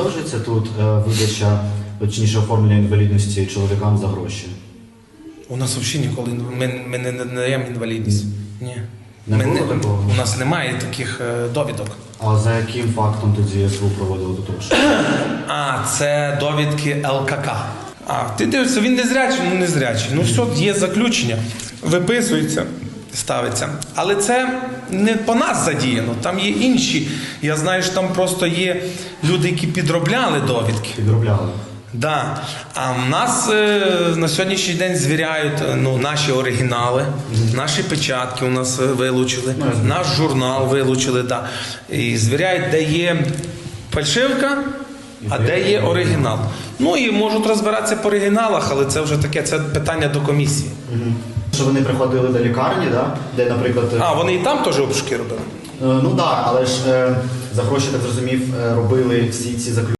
Продовжується тут е, видача, точніше оформлення інвалідності чоловікам за гроші. У нас взагалі ніколи ми, ми не надаємо інвалідність. Ні. Не Ми було такого? У нас немає таких е, довідок. А за яким фактом тоді СБУ проводило тут обшук? А, це довідки ЛКК. А, ти дивишся, він не зрячий, ну не зрячий. Ну все, є заключення, виписується, ставиться. Але це не по нас задіяно, там є інші. Я знаю, що там просто є люди, які підробляли довідки. Підробляли. Да. А в нас е, на сьогоднішній день звіряють е, ну, наші оригінали, наші печатки у нас е, вилучили, наш журнал вилучили, да. і звіряють, де є фальшивка, а де є оригінал. Ну і можуть розбиратися по оригіналах, але це вже таке це питання до комісії. Що вони приходили до лікарні, да? де, наприклад, А, вони і там теж обшуки робили. е, ну так, але ж е, за гроші, так зрозумів, е, робили всі ці заключення.